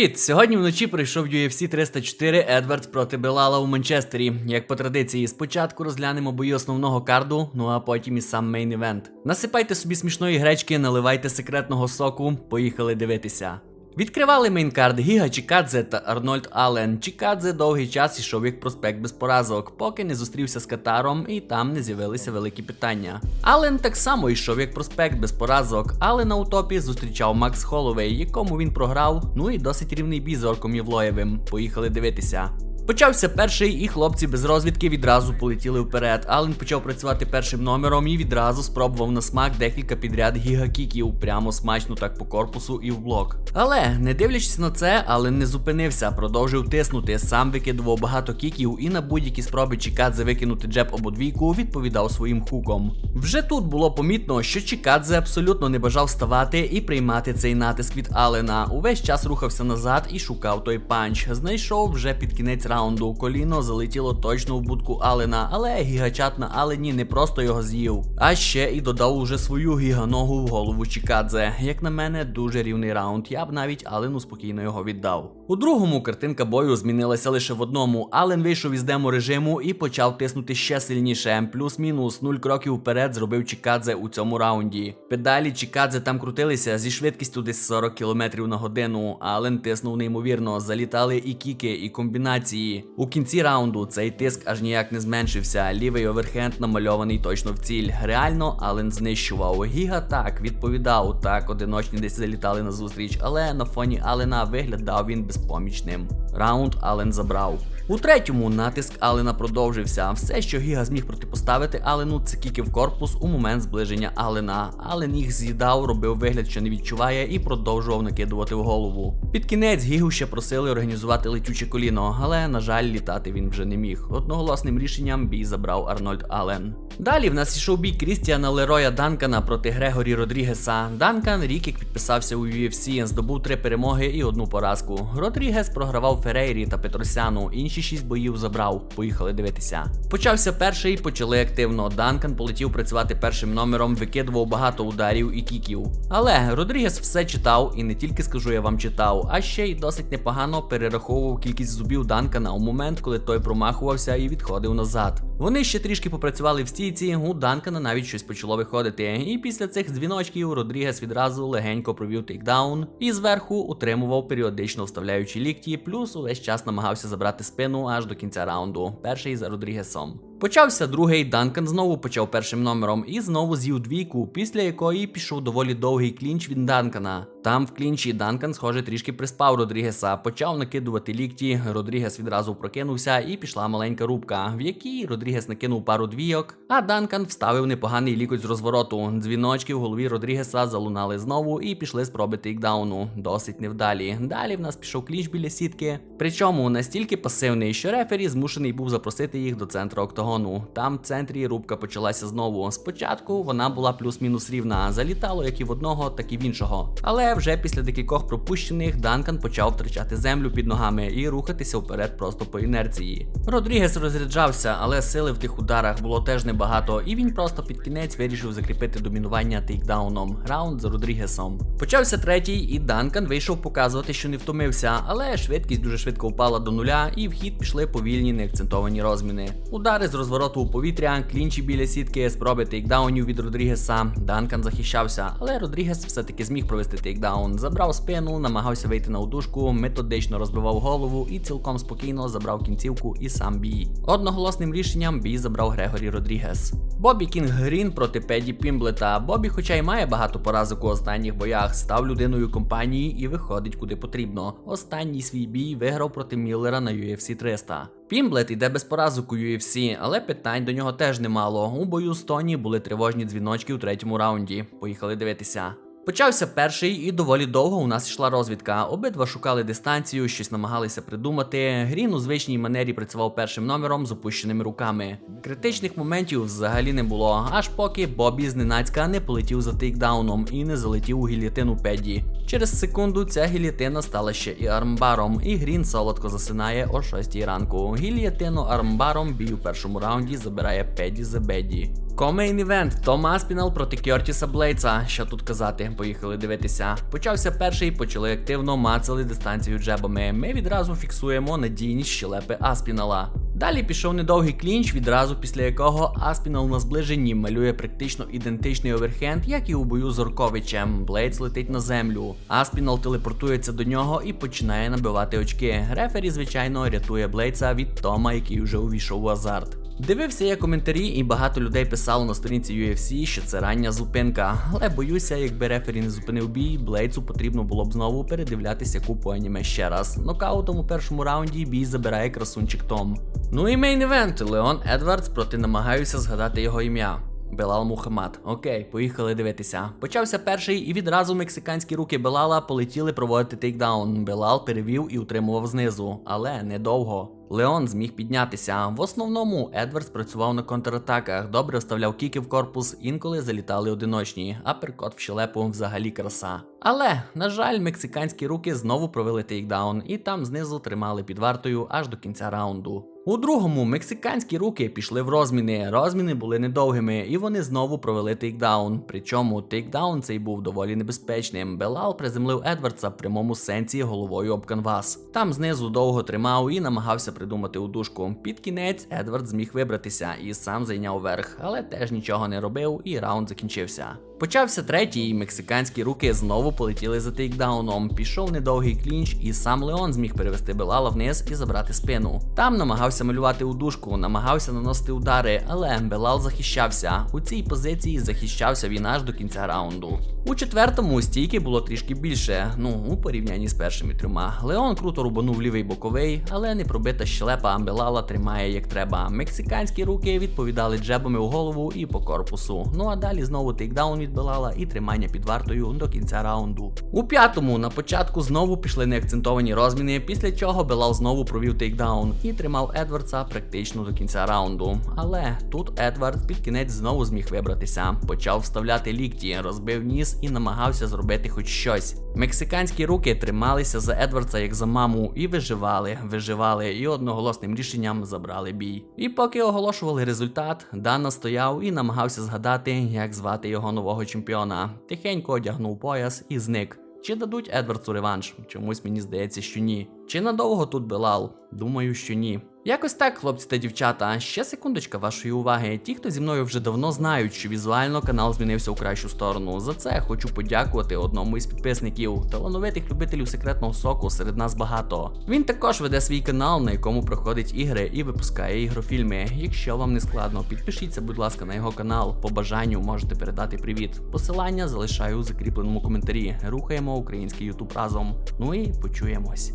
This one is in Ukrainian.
Привіт! Сьогодні вночі прийшов UFC 304 Едвардс проти Белала у Манчестері. Як по традиції, спочатку розглянемо бої основного карду, ну а потім і сам мейн івент. Насипайте собі смішної гречки, наливайте секретного соку. Поїхали дивитися. Відкривали мейнкард Гіга Чікадзе та Арнольд Ален Чікадзе довгий час ішов як проспект без поразок, поки не зустрівся з Катаром і там не з'явилися великі питання. Ален так само йшов як проспект без поразок, але на утопі зустрічав Макс Холовей, якому він програв. Ну і досить рівний бій з Орком Євлоєвим. Поїхали дивитися. Почався перший, і хлопці без розвідки відразу полетіли вперед. Ален почав працювати першим номером і відразу спробував на смак декілька підряд гігакіків, прямо смачно так по корпусу і в блок. Але не дивлячись на це, Ален не зупинився, продовжив тиснути. Сам викидував багато кіків і на будь-які спроби Чікадзе викинути джеб або двійку відповідав своїм хуком. Вже тут було помітно, що Чікадзе абсолютно не бажав ставати і приймати цей натиск від Алена. Увесь час рухався назад і шукав той панч. Знайшов вже під кінець раунду. Коліно залетіло точно в будку Алена, але гігачат на Алені не просто його з'їв, а ще і додав уже свою гіганогу в голову Чікадзе. Як на мене, дуже рівний раунд. Я б навіть Алену спокійно його віддав. У другому картинка бою змінилася лише в одному. Ален вийшов із демо режиму і почав тиснути ще сильніше. Плюс-мінус 0 кроків вперед зробив Чікадзе у цьому раунді. Педалі Чікадзе там крутилися зі швидкістю десь 40 км на годину. Ален тиснув неймовірно, залітали і кіки, і комбінації. У кінці раунду цей тиск аж ніяк не зменшився. Лівий оверхенд намальований точно в ціль. Реально Ален знищував. Гіга так відповідав. Так, одиночні десь залітали на зустріч, але на фоні Алена виглядав він безпомічним. Раунд Ален забрав. У третьому натиск Алена продовжився. Все, що Гіга зміг протипоставити Алену, це кіки в корпус у момент зближення Алена. Ален їх з'їдав, робив вигляд, що не відчуває, і продовжував накидувати в голову. Під кінець Гігу ще просили організувати летюче коліно, але, на жаль, літати він вже не міг. Одноголосним рішенням бій забрав Арнольд Ален. Далі в нас ішов бій Крістіана Лероя Данкана проти Грегорі Родрігеса. Данкан рік як підписався у UFC, здобув три перемоги і одну поразку. Родрігес програвав Ферейрі та Петросяну, інші шість боїв забрав. Поїхали дивитися. Почався перший, почали активно. Данкан полетів працювати першим номером, викидував багато ударів і кіків. Але Родрігес все читав, і не тільки скажу, я вам читав, а ще й досить непогано перераховував кількість зубів Данкана у момент, коли той промахувався і відходив назад. Вони ще трішки попрацювали в стійці, у Данкана навіть щось почало виходити. І після цих дзвіночків Родрігес відразу легенько провів тейкдаун і зверху утримував періодично вставляючи лікті, плюс увесь час намагався забрати спину аж до кінця раунду. Перший за Родрігесом. Почався другий, Данкан знову почав першим номером і знову з'їв двійку, після якої пішов доволі довгий клінч від Данкана. Там в клінчі Данкан, схоже, трішки приспав Родрігеса, почав накидувати лікті. Родрігес відразу прокинувся і пішла маленька рубка, в якій Родрігес накинув пару двійок, а Данкан вставив непоганий лікоть з розвороту. Дзвіночки в голові Родрігеса залунали знову і пішли спроби тейкдауну. Досить невдалі. Далі в нас пішов клінч біля сітки. Причому настільки пасивний, що рефері змушений був запросити їх до центру октагону. Там в центрі рубка почалася знову. Спочатку вона була плюс-мінус рівна, залітало як і в одного, так і в іншого. Але вже після декількох пропущених Данкан почав втрачати землю під ногами і рухатися вперед просто по інерції. Родрігес розряджався, але сили в тих ударах було теж небагато, і він просто під кінець вирішив закріпити домінування тейкдауном. Раунд за Родрігесом. Почався третій, і Данкан вийшов показувати, що не втомився, але швидкість дуже швидко впала до нуля, і в хід пішли повільні неакцентовані розміни. Удари з розвороту у повітря, клінчі біля сітки, спроби тейкдаунів від Родрігеса. Данкан захищався, але Родрігес все-таки зміг провести тейкдаун, забрав спину, намагався вийти на удушку, методично розбивав голову і цілком спокійно забрав кінцівку і сам бій. Одноголосним рішенням бій забрав Грегорі Родрігес. Бобі Кінг Грін проти Педі Пімблета. Бобі, хоча й має багато поразок у останніх боях, став людиною компанії і виходить куди потрібно. Останній свій бій виграв проти Міллера на UFC 300. Пімблет іде без поразок у UFC, але питань до нього теж немало. У бою з Тоні були тривожні дзвіночки у третьому раунді. Поїхали дивитися. Почався перший і доволі довго у нас йшла розвідка. Обидва шукали дистанцію, щось намагалися придумати. Грін у звичній манері працював першим номером з опущеними руками. Критичних моментів взагалі не було, аж поки Бобі зненацька не полетів за тейкдауном і не залетів у гільятину Педі. Через секунду ця гільятина стала ще і армбаром, і Грін солодко засинає о 6 ранку. Гільятину армбаром бій у першому раунді забирає Педі Зебеді. Комейн івент Том Аспінал проти Кьортіса Блейца. Що тут казати? Поїхали дивитися. Почався перший, почали активно мацали дистанцію джебами. Ми відразу фіксуємо надійність щелепи Аспінала. Далі пішов недовгий клінч, відразу після якого Аспінал на зближенні малює практично ідентичний оверхенд, як і у бою з Орковичем. Блейдс летить на землю. Аспінал телепортується до нього і починає набивати очки. Рефері, звичайно, рятує Блейдса від Тома, який вже увійшов у азарт. Дивився я коментарі, і багато людей писало на сторінці UFC, що це рання зупинка. Але боюся, якби рефері не зупинив бій, Блейдсу потрібно було б знову передивлятися купу аніме ще раз. Нокаутом у першому раунді бій забирає красунчик Том. Ну і мейн івент Леон Едвардс проти намагаюся згадати його ім'я. Белал Мухаммад. Окей, поїхали дивитися. Почався перший, і відразу мексиканські руки Белала полетіли проводити тейкдаун. Белал перевів і утримував знизу, але недовго. Леон зміг піднятися. В основному Едвардс працював на контратаках, добре вставляв кіки в корпус, інколи залітали одиночні, а перкот в щелепу взагалі краса. Але, на жаль, мексиканські руки знову провели тейкдаун, і там знизу тримали під вартою аж до кінця раунду. У другому мексиканські руки пішли в розміни. Розміни були недовгими, і вони знову провели тейкдаун. Причому тейкдаун цей був доволі небезпечним. Белал приземлив Едвардса в прямому сенсі головою об канвас. Там знизу довго тримав і намагався придумати удушку. Під кінець Едвард зміг вибратися і сам зайняв верх, але теж нічого не робив, і раунд закінчився. Почався третій, мексиканські руки знову полетіли за тейкдауном. Пішов недовгий клінч, і сам Леон зміг перевести Белала вниз і забрати спину. Там намагався малювати удушку, намагався наносити удари, але Белал захищався. У цій позиції захищався він аж до кінця раунду. У четвертому стійки було трішки більше, ну у порівнянні з першими трьома. Леон круто рубанув лівий боковий, але не пробита щелепа Белала тримає як треба. Мексиканські руки відповідали джебами у голову і по корпусу. Ну а далі знову тейкдаун від Белала і тримання під вартою до кінця раунду. У п'ятому на початку знову пішли неакцентовані розміни, після чого Белал знову провів тейкдаун і тримав Едвардса практично до кінця раунду. Але тут Едвард під кінець знову зміг вибратися, почав вставляти лікті, розбив ніс і намагався зробити хоч щось. Мексиканські руки трималися за Едвардса як за маму і виживали, виживали і одноголосним рішенням забрали бій. І поки оголошували результат, Дана стояв і намагався згадати, як звати його нового чемпіона. Тихенько одягнув пояс і зник. Чи дадуть Едвардсу реванш? Чомусь мені здається, що ні. Чи надовго тут Белал? Думаю, що ні. Якось так, хлопці та дівчата. Ще секундочка вашої уваги. Ті, хто зі мною вже давно знають, що візуально канал змінився у кращу сторону. За це хочу подякувати одному із підписників. Талановитих любителів секретного соку серед нас багато. Він також веде свій канал, на якому проходить ігри і випускає ігрофільми. Якщо вам не складно, підпишіться, будь ласка, на його канал. По бажанню можете передати привіт. Посилання залишаю у закріпленому коментарі. Рухаємо український ютуб разом. Ну і почуємось.